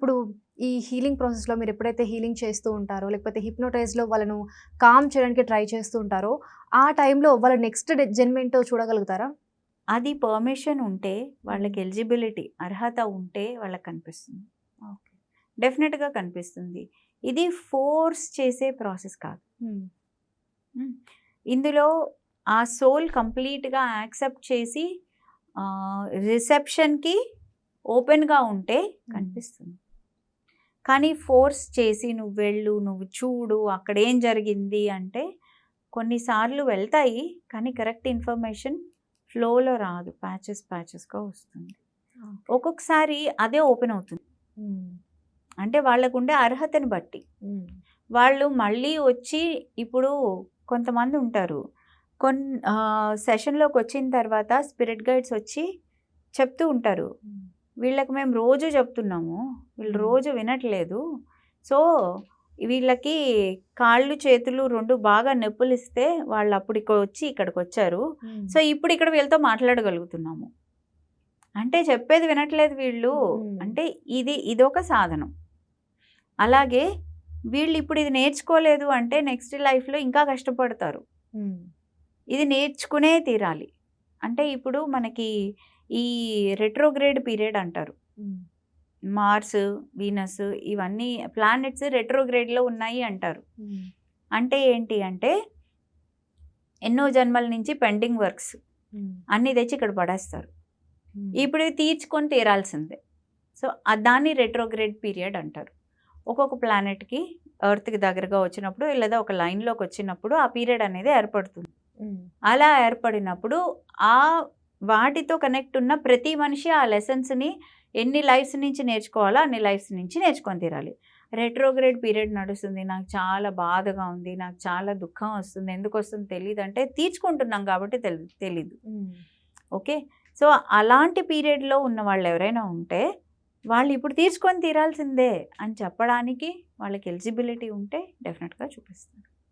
ఇప్పుడు ఈ హీలింగ్ ప్రాసెస్‌లో మీరు ఎప్పుడైతే హీలింగ్ చేస్తూ ఉంటారో, లేకపోతే హిప్నోటైజ్‌లో వాళ్ళను కామ్ చేయడానికి ట్రై చేస్తూ ఉంటారో, ఆ టైంలో వాళ్ళ నెక్స్ట్ జన్మేంటో చూడగలుగుతారా? అది పర్మిషన్ ఉంటే, వాళ్ళకి. ఎలిజిబిలిటీ అర్హత ఉంటే వాళ్ళకి కనిపిస్తుంది. ఓకే. డెఫినిట్‌గా కనిపిస్తుంది. ఇది ఫోర్స్ చేసే ప్రాసెస్ కాదు. హ్మ్. హ్మ్. ఇందులో ఆ సోల్ కంప్లీట్‌గా యాక్సెప్ట్ చేసి రిసెప్షన్‌కి ఓపెన్‌గా ఉంటే హ్మ్. కనిపిస్తుంది. కానీ ఫోర్స్ చేసి నువ్వు వెళ్ళు, నువ్వు చూడు, అక్కడ ఏం జరిగింది అంటే కొన్నిసార్లు వెళ్తాయి. కానీ కరెక్ట్ ఇన్ఫర్మేషన్ ఫ్లోలో రాదు. ప్యాచెస్ ప్యాచెస్‌గా వస్తుంది. ఒక్కొక్కసారి అదే ఓపెన్ అవుతుంది. అంటే వాళ్ళకుండే అర్హతని బట్టి. వాళ్ళు మళ్ళీ వచ్చి ఇప్పుడు కొంతమంది ఉంటారు. కొన్ సెషన్‌లోకి వచ్చిన తర్వాత స్పిరిట్ గైడ్స్ వచ్చి చెప్తూ ఉంటారు. వీళ్ళకి మేము రోజు చెప్తున్నాము. వీళ్ళు. రోజు వినట్లేదు. సో, వీళ్ళకి కాళ్ళు, చేతులు 2 బాగా నొప్పులిస్తే వాళ్ళు అప్పుడు ఇక వచ్చి ఇక్కడికొచ్చారు. హ్మ్. సో, ఇప్పుడు ఇక్కడ వీళ్ళతో మాట్లాడగలుగుతున్నాము. అంటే చెప్పేది వినట్లేదు వీళ్ళు. అంటే ఇది ఇదొక సాధనం. అలాగే వీళ్ళు ఇప్పుడు ఇది నేర్చుకోలేదు అంటే నెక్స్ట్ లైఫ్‌లో ఇంకా కష్టపడతారు. ఇది నేర్చుకునే తీరాలి. అంటే ఇప్పుడు మనకి ఈ రెట్రోగ్రేడ్ పీరియడ్ అంటారు. మార్స్, వీనస్ ఇవన్నీ ప్లానెట్స్ రెట్రోగ్రేడ్‌లో ఉన్నాయి అంటారు. అంటే ఏంటి అంటే ఎన్నో జన్మల నుంచి పెండింగ్ వర్క్స్. అన్నీ తెచ్చి ఇక్కడ పడేస్తారు. ఇప్పుడు తీర్చుకొని తీరాల్సిందే. సో, దాన్ని రెట్రోగ్రేడ్ పీరియడ్ అంటారు. ఒక్కొక్క ప్లానెట్‌కి ఎర్త్‌కి దగ్గరగా వచ్చినప్పుడు లేదా ఒక లైన్‌లోకి వచ్చినప్పుడు ఆ పీరియడ్ అనేది ఏర్పడుతుంది. అలా ఏర్పడినప్పుడు ఆ వాటితో కనెక్ట్ ఉన్న ప్రతి మనిషి ఆ లెసన్స్‌ని ఎన్ని లైఫ్స్ నుంచి నేర్చుకోవాలో అన్ని లైఫ్స్ నుంచి నేర్చుకొని తీరాలి. రెట్రోగ్రేడ్ పీరియడ్ నడుస్తుంది. నాకు చాలా బాధగా ఉంది. నాకు చాలా దుఃఖం వస్తుంది. ఎందుకొస్తుందో తెలీదంటే తీర్చుకుంటున్నాం కాబట్టి తెల్ తెలీదు. ఓకే. సో, అలాంటి పీరియడ్‌లో ఉన్న వాళ్ళు ఎవరైనా ఉంటే వాళ్ళు ఇప్పుడు తీర్చుకొని తీరాల్సిందే అని చెప్పడానికి వాళ్ళకి ఎలిజిబిలిటీ ఉంటే డెఫినిట్‌గా చూపిస్తారు.